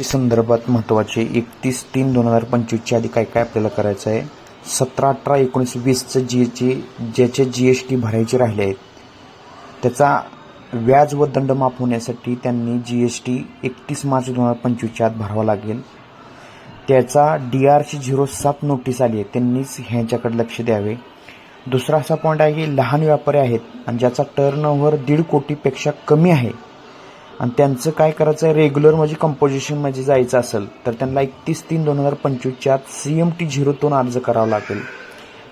संदर्भात महत्त्वाचे एकतीस तीन दोन हजार पंचवीसच्या आधी काय काय आपल्याला करायचं आहे? सतरा अठरा एकोणीस वीसचं जी चे ज्याचे जी एस टी भरायचे राहिले आहेत. त्याचा व्याज व दंड माफ होण्यासाठी त्यांनी जी एस टी एकतीस मार्च दोन हजार पंचवीसच्या आत भरावा लागेल. त्याचा डी आरची झिरो सात नोटीस आली आहे. त्यांनीच ह्यांच्याकडे लक्ष द्यावे. दुसरा असा पॉईंट आहे की लहान व्यापारी आहेत आणि ज्याचा टर्न ओव्हर दीड कोटीपेक्षा कमी आहे. आणि त्यांचं काय करायचं आहे रेग्युलर म्हणजे कंपोजिशनमध्ये जायचं असेल तर त्यांना एकतीस तीन दोन हजार पंचवीसच्या आत सी एम टी झिरोतून अर्ज करावा लागेल.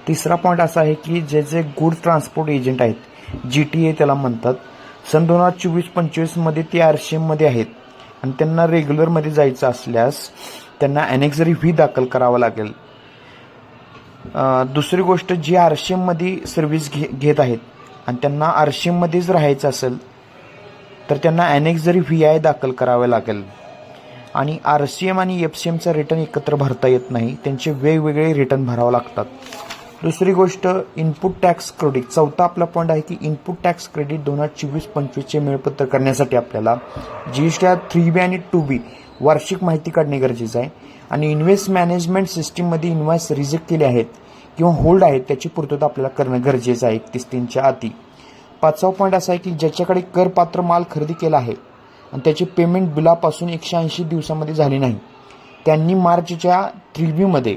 तिसरा पॉईंट असा आहे की जे जे गुड ट्रान्सपोर्ट एजंट आहेत जी टी ए त्याला म्हणतात सन दोन हजार चोवीस पंचवीसमध्ये ते आर सी एममध्ये आहेत आणि त्यांना रेग्युलरमध्ये जायचं असल्यास त्यांना ॲनेक्झरी व्ही दाखल करावा लागेल. दुसरी गोष्ट जी आर सी एममध्ये सर्व्हिस घे घेत आहेत आणि त्यांना आर सी एममध्येच राहायचं असेल तर त्यांना अनेक जरी व्ही आय दाखल करावे लागेल. आणि आर सी एम आणि एफ सी एमचा रिटर्न एकत्र भरता येत नाही त्यांचे वेगवेगळे रिटर्न भरावं लागतात. दुसरी गोष्ट इनपुट टॅक्स क्रेडिट चौथा आपला पॉईंट आहे की इनपुट टॅक्स क्रेडिट दोन हजार चोवीस पंचवीसचे मेळपत्र करण्यासाठी आपल्याला G S T three B आणि टू बी वार्षिक माहिती काढणे गरजेचं आहे. आणि इन्व्हेस्ट मॅनेजमेंट सिस्टीममध्ये इन्व्हॉइस रिजेक्ट केले आहेत किंवा होल्ड आहेत त्याची पूर्तता आपल्याला करणं गरजेचं आहे. एकतीस तीनच्या आधी. पाचवा पॉईंट असा आहे की ज्याच्याकडे करपात्र माल खरेदी केला आहे आणि त्याची पेमेंट बिलापासून एकशे ऐंशी दिवसामध्ये झाली नाही. त्यांनी मार्चच्या थ्री बीमध्ये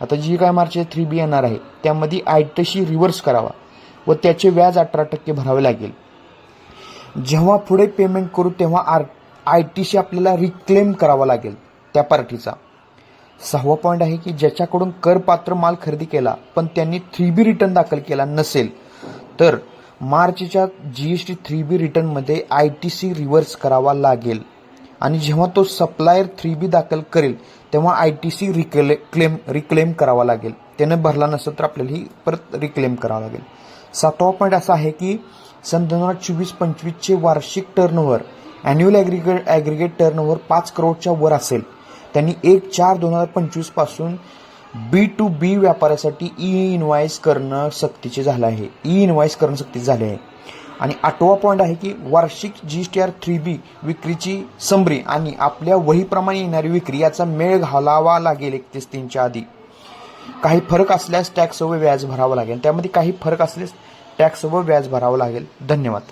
आता जी काय मार्च थ्री बी येणार आहे त्यामध्ये आय टीशी रिव्हर्स करावा व त्याचे व्याज अठरा टक्के भरावे लागेल. जेव्हा पुढे पेमेंट करू तेव्हा आर आय टीशी आपल्याला रिक्लेम करावा लागेल त्या पार्टीचा. सहावा पॉईंट आहे की ज्याच्याकडून करपात्र माल खरेदी केला पण त्यांनी थ्री बी रिटर्न दाखल केला नसेल तर मार्चच्या G S T three B रिटर्नमध्ये आय टी सी रिव्हर्स करावा लागेल. आणि जेव्हा तो सप्लायर थ्री बी दाखल करेल तेव्हा आय टी सी रिक्ले क्लेम रिक्लेम करावा लागेल. त्यानं भरला नसेल तर आपल्याला ही परत रिक्लेम करावा लागेल. सातवा पॉईंट असा आहे की सन दोन हजार चोवीस पंचवीसचे वार्षिक turnover annual aggregate aggregate turnover पाच करोडच्या वर असेल. त्यांनी एक चार दोन हजार पंचवीसपासून बी टू बी व्यापारासाठी ई इनवाईस करणं सक्तीचे झालं आहे. ई इनवाईस करणं सक्तीचे झाले आहे. आणि आठवा पॉईंट आहे की वार्षिक G T R three B विक्रीची समरी आणि आपल्या वहीप्रमाणे येणारी विक्री याचा मेळ घालावा लागेल एकतीस तीनच्या आधी. काही फरक असल्यास टॅक्स व व्याज भरावं लागेल. त्यामध्ये काही फरक असल्यास टॅक्स व व्याज भरावं लागेल. धन्यवाद.